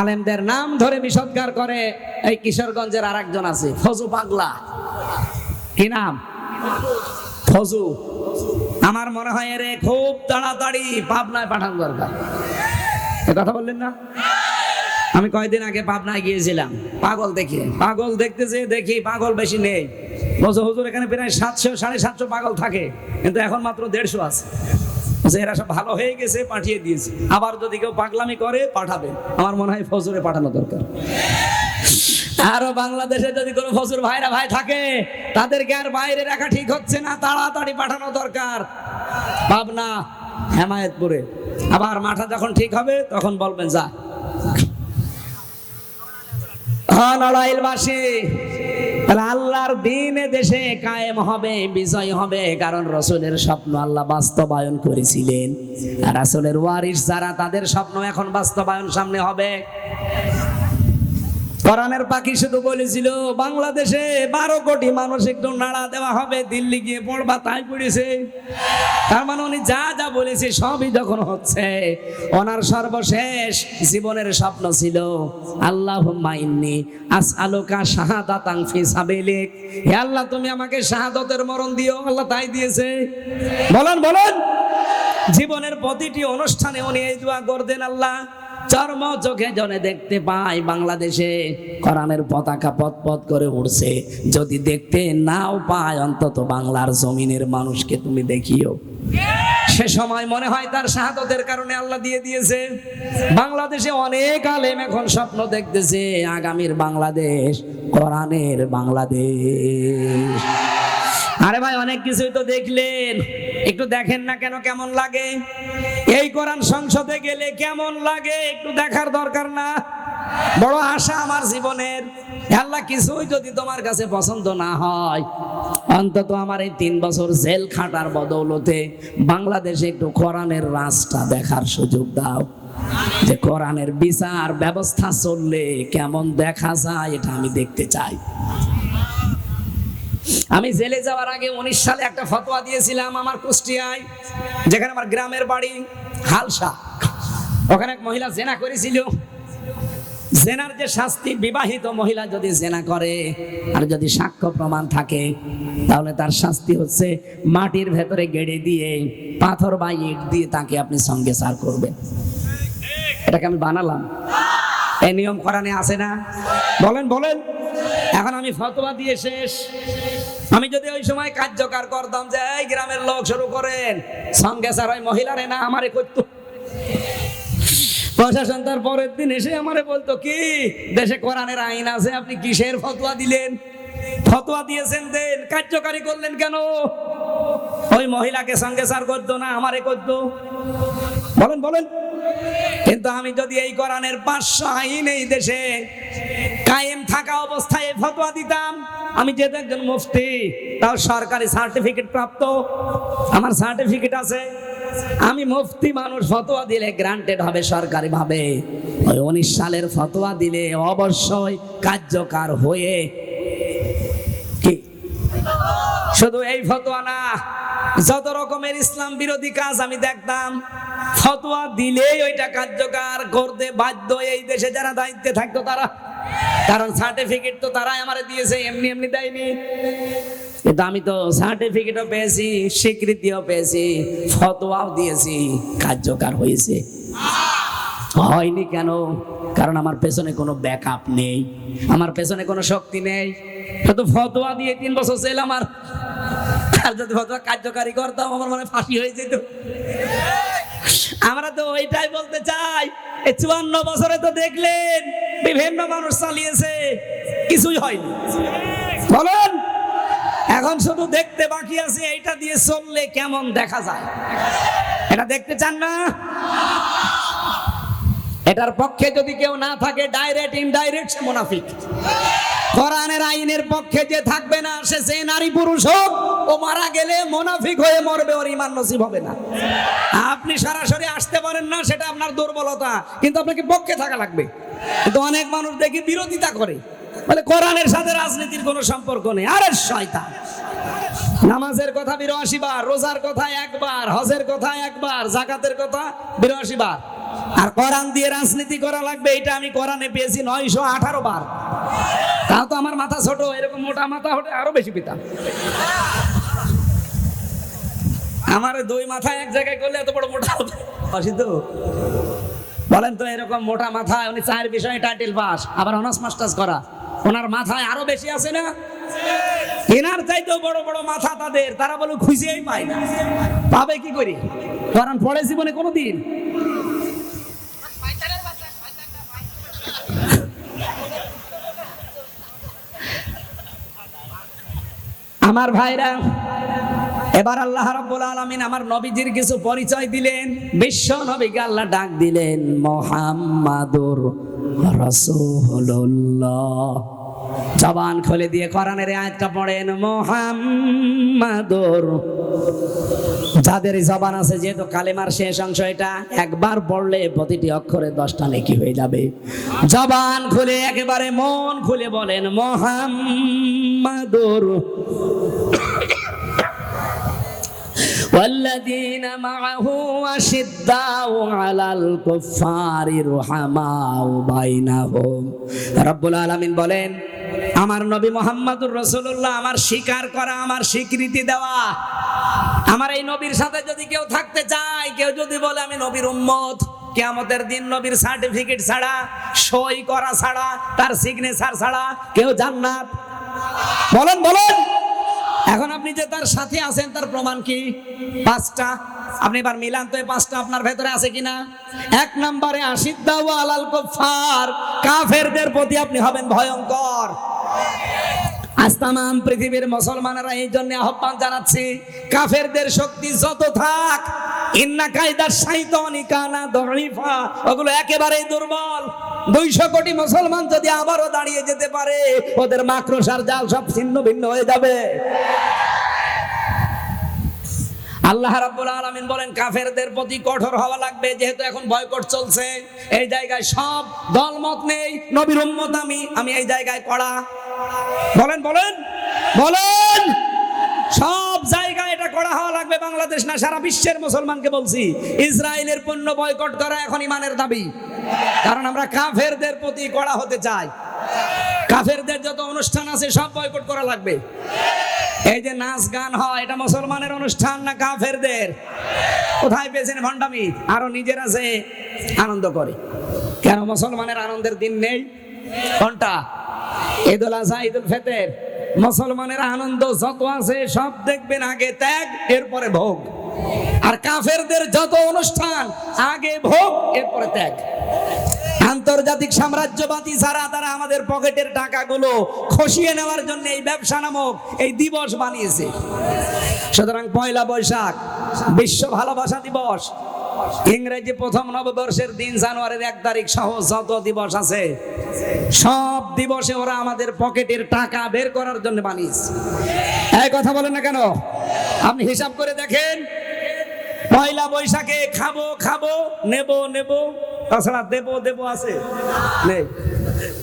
আলেমদের নাম ধরে বিষৎকার করে এই কিশোরগঞ্জের আর একজন আছে, ফজু পাগলা। কি নাম? ফজু। আমার মনে হয় এরে খুব তাড়াতাড়ি পাবনায় পাঠানো দরকার। কথা বললেন না? আমি কয়েকদিন আগে পাবনায় গিয়েছিলাম। পাগল দেখে, পাগল দেখতেছে, দেখি পাগল বেশি নেই। বলছে, হুজুর, এখানে প্রায় সাতশো, সাড়ে সাতশো পাগল থাকে, কিন্তু এখন মাত্র দেড়শো আছে। বলছে, এরা সব ভালো হয়ে গেছে পাঠিয়ে দিয়েছে। আবার যদি কেউ পাগলামি করে পাঠাবে। আমার মনে হয় ফজরে পাঠানো দরকার। আরও বাংলাদেশে যদি কোনো ফজর ভাইরা ভাই থাকে তাদেরকে আর বাইরে রাখা ঠিক হচ্ছে না তাড়াতাড়ি পাঠানো দরকার। পাবনা হেমায়তপুরে। আবার মাথা যখন ঠিক হবে তখন বলবেন যা। হ্যাঁ, নড়াইলবাসী তাহলে আল্লাহর দিনে দেশে কায়েম হবে, বিজয় হবে, কারণ রসুলের স্বপ্ন আল্লাহ বাস্তবায়ন করেছিলেন। রাসুলের ওয়ারিস যারা, তাদের স্বপ্ন এখন বাস্তবায়ন সামনে হবে। কোরআনের পাখি শুধু বলেছিল, বাংলাদেশে বারো কোটি মানুষ একটু নাড়া দেওয়া হবে, দিল্লি গিয়ে পড়বা, তাই পড়েছে। তার মানে উনি যা যা বলেছে সবই যখন হচ্ছে, ওনার সর্বশেষ জীবনের স্বপ্ন ছিল আল্লাহ মাইন্নি আস আলোকা শাহাদাতাং ফি সাবিলিক। হে আল্লাহ, তুমি আমাকে শাহাদতের মরণ দিও, আল্লাহ তাই দিয়েছে। বলেন বলেন। জীবনের প্রতিটি অনুষ্ঠানে উনি এই দোয়া করতেন, আল্লাহ চর্ম চোখে জনে দেখতে পাই বাংলাদেশে কোরআনের পতাকা পথ পথ করে উড়ছে। যদি দেখতে নাও পায় অন্তত বাংলার জমিনের মানুষকে তুমি দেখিও। সে সময় মনে হয় তার শাহাদতের কারণে আল্লাহ দিয়ে দিয়েছে। বাংলাদেশে অনেক আলেম এখন স্বপ্ন দেখতেছে, আগামীর বাংলাদেশ, কোরআনের বাংলাদেশ। আরে ভাই, অনেক কিছুই তো দেখলেন। একটু দেখেন না কেন কেমন লাগে? এই কোরআন সংসদে গেলে কেমন লাগে? একটু দেখার দরকার না? বড় আশা আমার জীবনের। আল্লাহ, কিছুই যদি তোমার কাছে পছন্দ না হয়, অন্তত আমার এই তিন বছর জেল খাটার বদৌলতে বাংলাদেশে একটু কোরআনের রাজটা দেখার সুযোগ দাও। যে কোরআনের বিচার ব্যবস্থা চললে কেমন দেখা যায়, এটা আমি দেখতে চাই। আমি জেলে যাওয়ার আগে উনিশ সালে একটা ফতোয়া দিয়েছিলাম আমার কুষ্টিয়ায়, যেখানে আমার গ্রামের বাড়ি হালসা। ওখানে এক মহিলা জেনা করেছিল। জেনার যে শাস্তি, বিবাহিত মহিলা যদি জেনা করে আর যদি সাক্ষ্য প্রমাণ থাকে, তাহলে তার শাস্তি হচ্ছে মাটির ভেতরে গেড়ে দিয়ে, পাথর বা ইট দিয়ে তাকে আপনি সঙ্গে সার করবেন। এটাকে আমি বানালাম। এই নিয়ম কোরআনে আছে না? বলেন বলেন। এখন আমি ফতোয়া দিয়ে শেষ। আমি যদি ওই সময় কার্যকর করতাম যে এই গ্রামের লোক শুরু করেন সঙ্গে স্যার ওই মহিলারে না আমারে করতো প্রশাসন তার পরের দিন এসে আমারে বলতো, কি, দেশে কোরআনের আইন আছে, আপনি কিসের ফতোয়া দিলেন? ফতোয়া দিয়েছেন দেন, কার্যকারী করলেন কেন? ওই মহিলাকে সঙ্গে স্যার করতো না, আমারে করতো বলেন বলেন। কিন্তু আমি যদি এই কোরআনের পাঁচশো আইন এই দেশে কায়েম থাকা অবস্থায় ফতোয়া দিতাম, আমি যেহেতু একজন মুফতি, তাও সরকারি সার্টিফিকেট প্রাপ্ত, আমার সার্টিফিকেট আছে, আমি মুফতি মানুষ, ফতোয়া দিলে গ্রান্টেড হবে সরকারি ভাবে ওই উনিশ সালের ফতোয়া দিলে অবশ্যই কার্যকর হয়ে কি? শুধু এই ফতোয়া না, যত রকমের ইসলাম বিরোধী কাজ আমি দেখতাম ফতোয়া দিলেই ওইটা কার্যকর করতে বাধ্য এই দেশে যারা দায়িত্বে থাকতো তারা। কারণ সার্টিফিকেট তো তারাই আমারে দিয়েছে, এমনি এমনি দেয়নি। কিন্তু আমি তো সার্টিফিকেটও পেয়েছি, স্বীকৃতিও পেয়েছি, ফতোয়াও দিয়েছি, কার্যকর হয়েছে। হয়নি কেন? কারণ আমার পেছনে কোনো ব্যাকআপ নেই, আমার পেছনে কোনো শক্তি নেই। শুধু ফতোয়া দিয়ে তিন বছর ছিল আমার। আর যদি ফতোয়া কার্যকারী করতাম, আমার মনে ফাঁসি হয়ে যেত। আমরা তো ওইটাই বলতে চাই। এই চুয়ান্ন বছরে তো দেখলেন, বিভিন্ন মানুষ চালিয়েছে, কিছুই হয়নি। বলেন, এখন শুধু দেখতে বাকি আছে, এইটা দিয়ে চললে কেমন দেখা যায়? এটা দেখতে চান না? এটার পক্ষে যদি কেউ না থাকে ডাইরেক্ট ইনডাইরেক্ট সে মুনাফিক। কোরআনের আইনের পক্ষে যে থাকবে না, সে যে নারী পুরুষ হোক, ও মারা গেলে মোনাফিক হয়ে মরবে, ওর ইমান নসিব হবে না। আপনি সরাসরি আসতে পারেন না, সেটা আপনার দুর্বলতা, কিন্তু আপনাকে পক্ষে থাকা লাগবে। কিন্তু অনেক মানুষ দেখি বিরোধিতা করে। বলে, কোরআনের সাথে রাজনীতির কোনো সম্পর্ক নেই। আরে শয়তান! নামাজের কথা বিরাশি বার, রোজার কথা একবার হজের কথা একবার জাকাতের কথা বিরাশি বার। আর কোরআন দিয়ে রাজনীতি করা লাগবে, এটা আমি কোরআনে পেয়েছি নয়শো আঠারো বার। তাও তো আমার মাথা ছোট, এরকম মোটা মাথা হলে আরও বেশি পেতাম আমার দুই মাথা এক জায়গায় করলে এত বড় মোটা হবে অসিদ্ধ বলেন তো, এরকম মোটা মাথায় উনি চায়ের বিষয়ে টাইটেল পাস, আবার অনার্স মাস্টার্স করা। ওনার মাথায় আরও বেশি আছে না? এনার চাইতেও বড় বড় মাথা তাদের, তারা বলে খুঁজেই পায় না। পাবে কি করি? কারণ পড়ে জীবনে কোনোদিন আমার ভাইরা, এবার আল্লাহ রাব্বুল আলামিন আমার নবীজির কিছু পরিচয় দিলেন। বিশ্ব নবীকে আল্লাহ ডাক দিলেন, মোহাম্মাদুর রাসূলুল্লাহ। জবান খুলে দিয়ে কোরআনের এই আয়াতটা পড়েন মোহাম্মাদুর যাদের জবান আছে যেহেতু কালেমার শেষ অংশ এটা একবার পড়লে প্রতিটি অক্ষরে দশটা নেকি হয়ে যাবে জবান খুলে একেবারে মন খুলে বলেন মোহাম্মাদুর والذين معه أشداء على الكفار رحماء بينهم رب العالمين বলেন আমার নবী মোহাম্মদুর রসুল্লাহ আমার স্বীকার করা, আমার স্বীকৃতি দেওয়া। আমার এই নবীর সাথে যদি কেউ থাকতে চায়, কেউ যদি বলে আমি নবীর উম্মত, কেয়ামতের দিন নবীর সার্টিফিকেট ছাড়া, সই করা ছাড়া, তার সিগনেচার ছাড়া কেউ জান্নাত। বলেন বলেন। এখন আপনি যে তার সাথে আছেন, তার প্রমাণ কি? পাঁচটা। আপনি এবার মিলান তো এই পাঁচটা আপনার ভেতরে আছে কিনা? এক নম্বরে আশিদ্দাউ আলাল কুফার কাফেরদের প্রতি আপনি হবেন ভয়ঙ্কর। আজ তামাম পৃথিবীর মুসলমানেরা এই জন্য আহ্বান জানাচ্ছে, কাফেরদের শক্তি যত থাক, ইন্না কায়দার শাইতানি কানা দরিফা ওগুলো একেবারেই দুর্বল। দুইশো কোটি মুসলমান যদি আবারও দাঁড়িয়ে যেতে পারে, ওদের মাকড়সার জাল সব ছিন্ন ভিন্ন হয়ে যাবে। আল্লাহ রাব্বুল আলামিন বলেন, কাফেরদের প্রতি কঠোর হওয়া লাগবে, যেহেতু এখন বয়কট চলছে। এই জায়গায় সব দলমত নেই, নবীর উম্মত আমি আমি এই জায়গায় কড়া। বলেন বলেন বলেন! সব জায়গায় এটা করা হওয়া লাগবে, বাংলাদেশ না, সারা বিশ্বের মুসলমানকে বলছি। ইসরায়েলের পণ্য বয়কট করা এখন ইমানের দাবি। কারণ আমরা কাফেরদের প্রতি কড়া হতে চাই। কাফেরদের যত অনুষ্ঠান আছে, সব বয়কট করা লাগবে। এই যে নাচ গান হয়, এটা মুসলমানের অনুষ্ঠান না কাফেরদের? কোথায় পেয়েছেন ভণ্ডামি? আরও নিজের আছে, আনন্দ করে। কেন মুসলমানের আনন্দের দিন নেই? কোনটা? ঈদুল আজহা ঈদুল ফেতের। মুসলমানের আনন্দ যত আছে, সব দেখবেন আগে ত্যাগ, এরপরে ভোগ। আর কাফেরদের যত অনুষ্ঠান, আগে ভোগ, এরপরে ত্যাগ। আন্তর্জাতিক সাম্রাজ্যবাদী ছাড়া তারা আমাদের পকেটের টাকাগুলো খসিয়ে নেওয়ার জন্য এই ব্যবসা নামক এই দিবস বানিয়েছে। সুতরাং পয়লা বৈশাখ, বিশ্ব ভালোবাসা দিবস। ইংরেজি প্রথম নববর্ষের দিন জানুয়ারির এক তারিখ সহ যত দিবস আছে, সব দিবসে ওরা আমাদের পকেটের টাকা বের করার জন্য বানিয়েছে। এই কথা বলেন না কেন? আপনি হিসাব করে দেখেন, পয়লা বৈশাখে খাব খাব, নেব নেব। তাছাড়া দেব দেব আছে।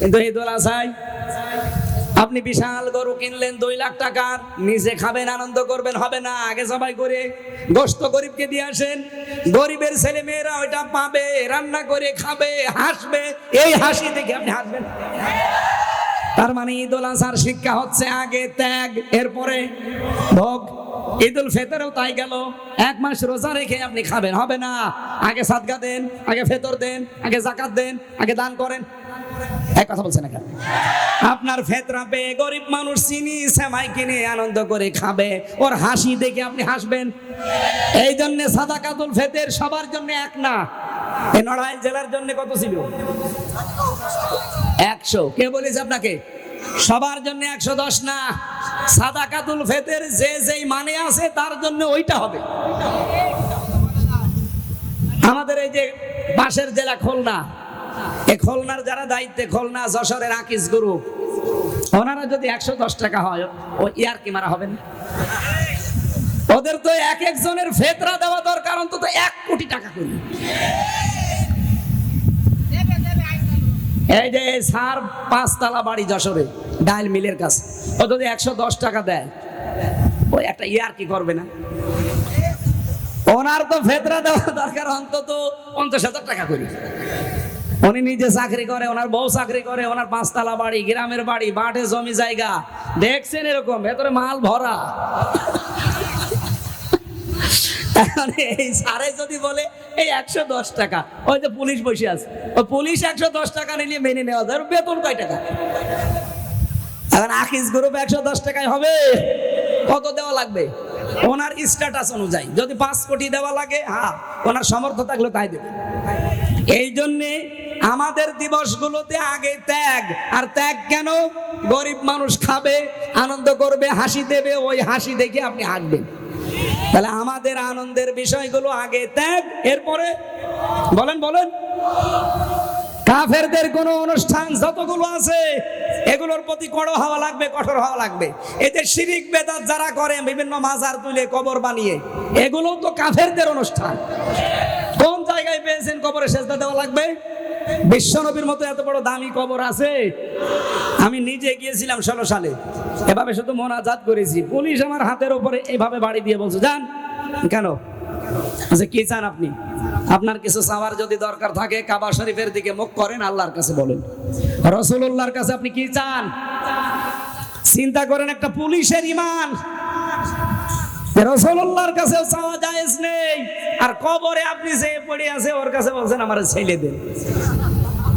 কিন্তু আজহায় আপনি বিশাল গরু কিনলেন, দুই লাখ টাকার। নিজে খাবেন, আনন্দ করবেন, হবে না। আগে সবাই করে গোস্ত গরিবকে দিয়ে আসেন। গরিবের ছেলে মেয়েরা ওইটা পাবে, রান্না করে খাবে, হাসবে। এই হাসি দেখে আপনি হাসবেন। তার মানে ঈদুল আজহার শিক্ষা হচ্ছে আগে ত্যাগ, এরপরে ভোগ। ঈদুল ফেতরেও তাই গেল। এক মাস রোজা রেখে আপনি খাবেন, হবে না। আগে সাদগা দেন, আগে ফেতর দেন, আগে জাকাত দেন, আগে দান করেন। এক কথা বলছেন না কেন? আপনার ফেতরা পেয়ে গরিব মানুষ চিনি, সেমাই কিনে আনন্দ করে খাবে। ওর হাসি দেখে আপনি হাসবেন। এই জন্য সাদা কাতুল ফেতের সবার জন্য এক না। এই নড়াইল জেলার জন্য কত ছিল? একশো। কে বলেছে আপনাকে? সবার জন্য একশো দশ না। সাদা কাতুল ফেতের যে যেই মানে আছে, তার জন্য ওইটা হবে। আমাদের এই যে পাশের জেলা খুলনা এই খুলনার যারা দায়িত্বে, খুলনা যশোরের আকিস গ্রুপ ওনারা যদি একশো দশ টাকা হয়, ও ইয়ার কি মারা হবে না ওদের তো এক একজনের ফেতরা দেওয়া দরকার, অন্তত এক কোটি টাকা করি। এই যে সার পাঁচতলা বাড়ি যশোরে, ডাইল মিলের কাছে। ও যদি একশো দশ টাকা দেয় ওই একটা ইয়ার কি করবে না? ওনার তো ফেতরা দেওয়া দরকার, অন্তত পঞ্চাশ হাজার টাকা করে। উনি নিজে চাকরি করে, ওনার বউ চাকরি করে, ওনার পাঁচতলা বাড়ি, গ্রামের বাড়ি মাঠে জমি জায়গা। দেখছেন এরকম, ভেতরে মাল ভরা। এখন এই সারে যদি বলে, এই একশো দশ টাকা। ওই যে পুলিশ বসে আছে। ওই পুলিশ একশো দশ টাকা নিলে মেনে নেওয়া যায়। বেতন কয় টাকা? এখন আকিস গ্রুপ একশো দশ টাকায় হবে। কত দেওয়া লাগবে? ওনার স্ট্যাটাস অনুযায়ী। যদি পাঁচ কোটি দেওয়া লাগে হ্যাঁ ওনার সামর্থ্য থাকলে তাই দেবে। এই জন্যে আমাদের দিবসগুলোতে আগে ত্যাগ। আর ত্যাগ কেন? গরিব মানুষ খাবে, আনন্দ করবে, হাসি দেবে, ওই হাসি দেখে আপনি হাঁটবেন। তাহলে আমাদের আনন্দের বিষয়গুলো আগে ত্যাগ, এরপরে বলেন বলেন। কাফেরদের কোন অনুষ্ঠান যতগুলো আছে, এগুলোর প্রতি কড়ো হওয়া লাগবে, কঠোর হওয়া লাগবে। এতে শিরিক বেদাত যারা করে, বিভিন্ন মাজার তুলে, কবর বানিয়ে এগুলো তো কাফেরদের অনুষ্ঠান। কোন জায়গায় পেয়েছেন কবরে সেজদা দেওয়া লাগবে? বিশ্বনবীর মতো এত বড় দামি কবর আছে? আমি নিজে গিয়েছিলাম ষোলো সালে। এভাবে শুধু মোনাজাত করেছি। পুলিশ আমার হাতের উপরে এভাবে বাড়ি দিয়ে বলছে, যান। কেন? আচ্ছা কি চান আপনি? আপনার কিছু চাওয়ার যদি দরকার থাকে, কাবা শরীফের দিকে মুখ করেন, আল্লাহর কাছে বলেন। রসুল্লাহর কাছে আপনি কি চান? চিন্তা করেন, একটা পুলিশের ইমান। রসুল্লাহর কাছে চাওয়া নেই। আর কবরে আপনি যে পড়ে আছে, ওর কাছে বলছেন, আমার ছেলে দেন